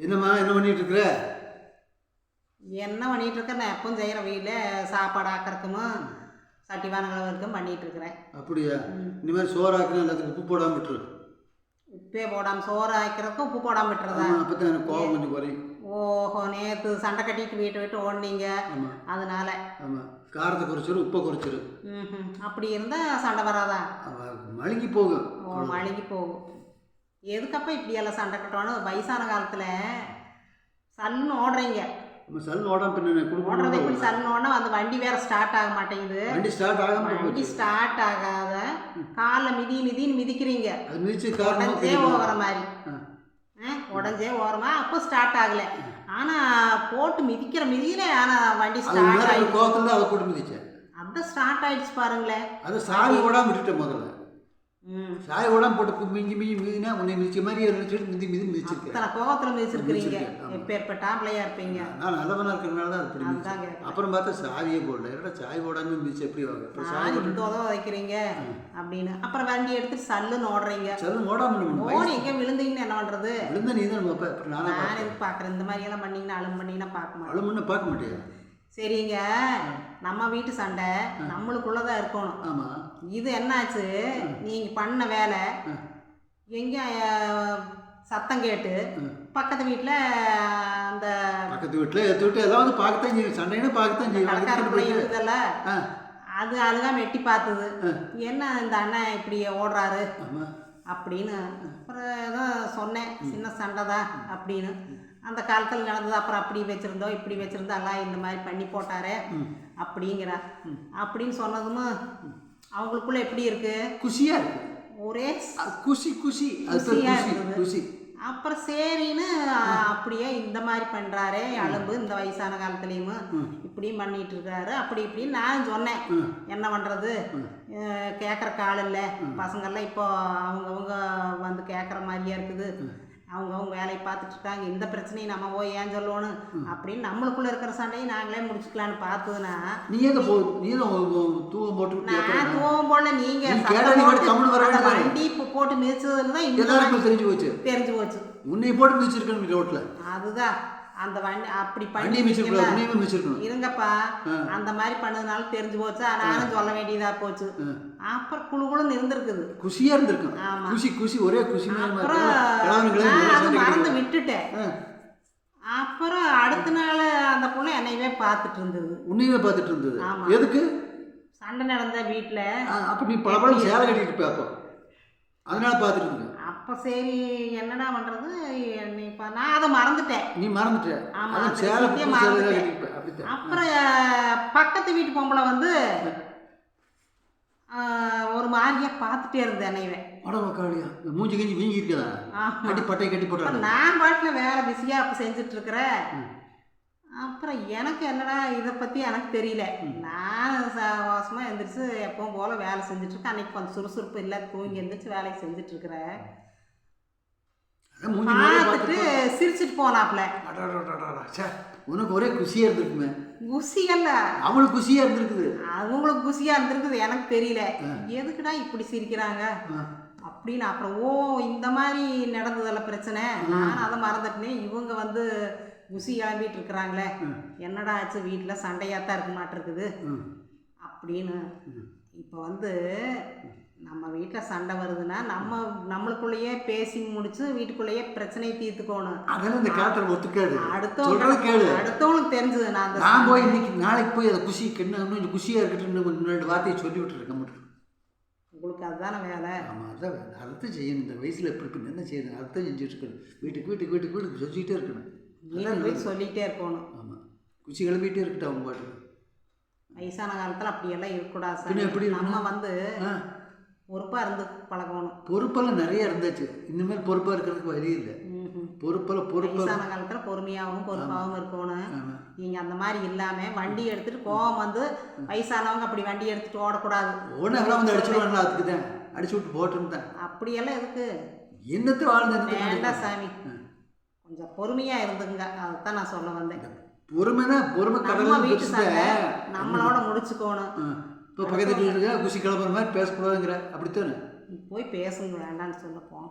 என்னம்மா என்ன பண்ணிட்டு இருக்கிற என்ன பண்ணிட்டு இருக்கேன் நான் எப்பவும் செய்கிற வீட்டில் சாப்பாடு ஆக்கிறதுக்கும் சட்டி வானங்களுக்கும் பண்ணிட்டு இருக்கிறேன் அப்படியா? ம். இனிமேல் சோறாக்குனா எல்லாத்துக்கும் உப்பு போடாம விட்டுரு. உப்பே போடாமல் சோறு ஆக்கிறதுக்கும் உப்பு போடாமல் விட்டுறதா? ஆமா அப்பதான் எனக்கு கோவம் கொஞ்சம் குறையும். ஓஹோ நேற்று சண்டை கட்டிட்டு வீட்டை விட்டு ஓடுனீங்க. அதனால. ஆமா. காரத்தை குறைச்சிரு உப்பை குறைச்சிரு. அப்படி இருந்தால் சண்டை வராதா? மழுங்கி போகும். மழுங்கி போகும். எதுக்கப்ப இப்படி எல்லாம் சண்டை கட்டணும் வயசான காலத்தில் சல்லுன்னு ஓடுறீங்க. நம்ம சல் ஓடாம பின்ன ஓடுறது இப்படி சல்லுன்னு ஓடனா அந்த வண்டி வேற ஸ்டார்ட் ஆக மாட்டேங்குது. வண்டி ஸ்டார்ட் ஆகாம வண்டி ஸ்டார்ட் ஆகாத காலில் மிதி மிதின்னு மிதிக்கிறீங்க. அது மிதிச்சு காரணமா உடஞ்சே? ஓகிற மாதிரி. உடஞ்சே ஓரமா அப்போ ஸ்டார்ட் ஆகல. ஆனா போட்டு மிதிக்கிற மிதியில ஆனா வண்டி ஸ்டார்ட் ஆயிடுச்சு கோவத்துல அதை போட்டு மிதிச்சேன். அந்த ஸ்டார்ட் ஆயிடுச்சு பாருங்களேன். அதை சாவி ஓடாம விட்டுட்டேன் முதல்ல. ஓடாம போட்டு மிஞ்சி மிஞ்சி மிதினா உன்னை மிதிச்ச மாதிரி நினைச்சிட்டு மிதி மிதி மிதிச்சிருக்கேன் அத்தனை கோவத்துல மிதிச்சிருக்கிறீங்க. எப்பேற்பட்ட ஆம்பளையா இருப்பீங்க. நான் நல்லவனா இருக்கிறனால தான் அப்படி கேட்குறேன் அப்புறம் பார்த்தா சாவியே போடல. என்னடா சாவி போடாம மிதிச்சு எப்படி வாங்க? அப்புறம் நான் போட்டு உதவ வைக்கிறீங்க அப்படின்னு. அப்புறம் வண்டி எடுத்து சல்லுன்னு ஓடுறீங்க சரி ஓடாம ஓடி எங்க விழுந்தீங்கன்னு என்ன பண்றது? விழுந்த நீ தான் பார்ப்ப அப்புறம் நானா நான் பார்ப்பேன். எதுக்கு பாக்குறேன் இந்த மாதிரி எல்லாம் பண்ணீங்கன்னா அழும் பண்ணீங்கன்னா பார்க்க மாட்டேன். முன்ன பார்க்க மாட்டியா? சரிங்க. நம்ம வீட்டு சண்டை நம்மளுக்குள்ளதான் இருக்கணும். ஆமா. இது என்னாச்சு? நீங்க பண்ண வேலை எங்க சத்தம் கேட்டு பக்கத்து வீட்டில் அந்த பக்கத்து வீட்டுல எடுத்து விட்டு வந்து பார்க்கத்தான் செய்யும். சண்டைன்னு பார்க்கத்தான் செய்யும். ஆ, அது அழுகாம எட்டி பார்த்தது. என்ன இந்த அண்ணன் இப்படி ஓடுறாரு? அப்படின்னு அப்புறம் ஏதோ சொன்னேன். சின்ன சண்டை தான் அப்படின்னு. அந்த காலத்தில் நடந்தது அப்புறம் அப்படி வச்சுருந்தோம் இப்படி வச்சுருந்தோம் எல்லாம் இந்த மாதிரி பண்ணி போட்டாரே அப்படிங்கிறா. அப்படின்னு சொன்னதும் அவங்களுக்குள்ள எப்படி இருக்கு? குஷியா இருக்கு. ஒரே குஷி குஷி. குஷியா குஷி இருக்குது. குஷி. அப்புறம் சரின்னு அப்படியே இந்த மாதிரி பண்ணுறாரே அலும்பு இந்த வயசான காலத்துலேயும். இப்படியும் பண்ணிட்டு இருக்காரு அப்படி இப்படின்னு நான் சொன்னேன். என்ன பண்ணுறது கேட்குற கால் இல்லை. பசங்கள்லாம் இப்போ அவங்கவுங்க வந்து கேட்குற மாதிரியா இருக்குது. அவங்கவுங்க வேலையை பார்த்துட்டு இருக்காங்க இந்த பிரச்சனையை நம்ம போய் ஏன் சொல்லணும் அப்படின்னு நம்மளுக்குள்ள இருக்கிற சண்டையை நாங்களே முடிச்சுக்கலான்னு பார்த்ததுன்னா நீ எங்க போ நீ தூவம் போட்டு நான் தூவம் போல நீங்க. வண்டி இப்போ போட்டு மிதிச்சதுல தான் எல்லாருக்கும் தெரிஞ்சு போச்சு. தெரிஞ்சு போச்சு. உன்னை போட்டு மிதிச்சிருக்கணும் ரோட்ல. அதுதான். அந்த வண்டி அப்படி பண்ணி மிதிச்சிருக்கணும் இருங்கப்பா அந்த மாதிரி பண்ணதுனால தெரிஞ்சு போச்சு. நானும் சொல்ல வேண்டியதா போச்சு. அப்புறம் குழு குழுன்னு இருந்திருக்குது. குஷியா இருந்திருக்கும். ஆமா. குஷி குஷி ஒரே குஷி அப்புறம் அது மறந்து விட்டுட்டேன். அப்புறம் அடுத்த நாள் அந்த பொண்ணு என்னையவே பார்த்துட்டு இருந்தது. உன்னையுமே பார்த்துட்டு இருந்தது. எதுக்கு? சண்டை நடந்த வீட்டில் அப்ப நீ பல சேலை கட்டிட்டு இருப்ப அப்போ? அதனால பார்த்துட்டு இருந்தேன் அப்போ சரி என்னடா பண்ணுறது என்னை இப்போ நான் அதை மறந்துட்டேன். நீ மறந்துட்ட. சேலை மறந்துட்டேன். அப்புறம் பக்கத்து வீட்டு பொம்பளை வந்து ஒரு மாதிரியா பார்த்துட்டே இருந்தேன் என்னையவே அடவக்காளியா மூஞ்சி கிஞ்சி வீங்கி இருக்கதா. கட்டி பட்டை கட்டி போட்டாங்க நான் பாட்டில் வேலை பிஸியாக அப்போ செஞ்சுட்டு இருக்கிறேன். அப்புறம் எனக்கு என்னடா இதை பற்றி எனக்கு தெரியல. நான் வாசமாக எந்திரிச்சு எப்பவும் போல் வேலை செஞ்சுட்டு இருக்கேன் அன்னைக்கு கொஞ்சம் சுறுசுறுப்பு இல்லை தூங்கி எந்திரிச்சு வேலையை மேலே பார்த்துட்டு சிரிச்சிட்டு ச்சே, உனக்கு ஒரே குஷியா இருந்திருக்குமே குசியல்ல அவளுக்கு குஷியா இருந்திருக்குது அவங்களுக்கு குசியாக இருந்திருக்குது எனக்கு தெரியல எதுக்குடா இப்படி சிரிக்கிறாங்க. அப்படின்னு அப்புறம் ஓ இந்த மாதிரி நடந்ததில்ல பிரச்சனை நான் அதை மறந்துட்டேனே இவங்க வந்து குசி கிளம்பிட்டு இருக்கிறாங்களே என்னடா ஆச்சு வீட்டில் சண்டையாக தான் இருக்க மாட்டிருக்குது. அப்படின்னு இப்போ வந்து நம்ம வீட்டில் சண்டை வருதுன்னா நம்ம நம்மளுக்குள்ளேயே பேசி முடிச்சு வீட்டுக்குள்ளேயே பிரச்சனையை தீர்த்துக்கணும். அதெல்லாம் இந்த காலத்துல ஒத்துக்காது. சொல்றது அடுத்தவங்க கேளு. அடுத்தவங்களுக்கு தெரிஞ்சது. நான் அந்த நான் போய் இன்னைக்கு நாளைக்கு போய் அதை குஷி இன்னும் குஷியா இருக்கட்டும் கொஞ்சம் ரெண்டு வார்த்தையை சொல்லி விட்டுருக்க மட்டும். உங்களுக்கு அதுதானே வேலை? ஆமா அதான் வேலை. செய்யணும். இந்த வயசுல எப்படி என்ன செய்யணும் அதைத்தான் செஞ்சுட்டு இருக்கணும். வீட்டுக்கு வீட்டுக்கு வீட்டுக்கு வீட்டுக்கு சொல்லிக்கிட்டே இருக்கணும். போய் சொல்லிகிட்டே இருக்கணும். ஆமா. குச்சி கிளம்பிட்டே இருக்கட்டும் அவங்க பாட்டுக்கு. வயசான காலத்தில் அப்படியெல்லாம் இருக்கக்கூடாது சார். எப்படி நம்ம வந்து பொறுப்பாக இருந்து பழகணும். பொறுப்பெல்லாம் நிறைய இருந்துச்சு. இனிமேல் பொறுப்பா இருக்கிறதுக்கு வழி இல்லை. பொறுப்பெல்லாம் பொறுப்பு வயசான காலத்தில் பொறுமையாகவும் பொறுப்பாகவும் இருக்கணும். நீங்கள் அந்த மாதிரி இல்லாமல் வண்டி எடுத்துட்டு கோவம் வந்து வயசானவங்க அப்படி வண்டி எடுத்துட்டு ஓடக்கூடாது. ஒன்று எல்லாம் வந்து அடிச்சுடுவாங்களா அதுக்கு தான் அடிச்சு விட்டு போட்டுன்னு தான் அப்படியெல்லாம் எதுக்கு? என்னத்தை வாழ்ந்து வேண்டாம் சாமி. கொஞ்சம் பொறுமையாக இருந்துங்க. அதுதான் நான் சொல்ல வந்தேன். பொறுமைனா பொறுமை கடவுள் வீட்டு சண்டை பெருசுதான் நம்மளோட முடிச்சுக்கோணும். இப்போ பக்கத்து வீட்டில் இருக்க குஷி கிளம்புற மாதிரி பேசக்கூடாதுங்கிற. அப்படித்தானே? போய் பேசுங்க வேண்டாம்னு சொல்லப்போம்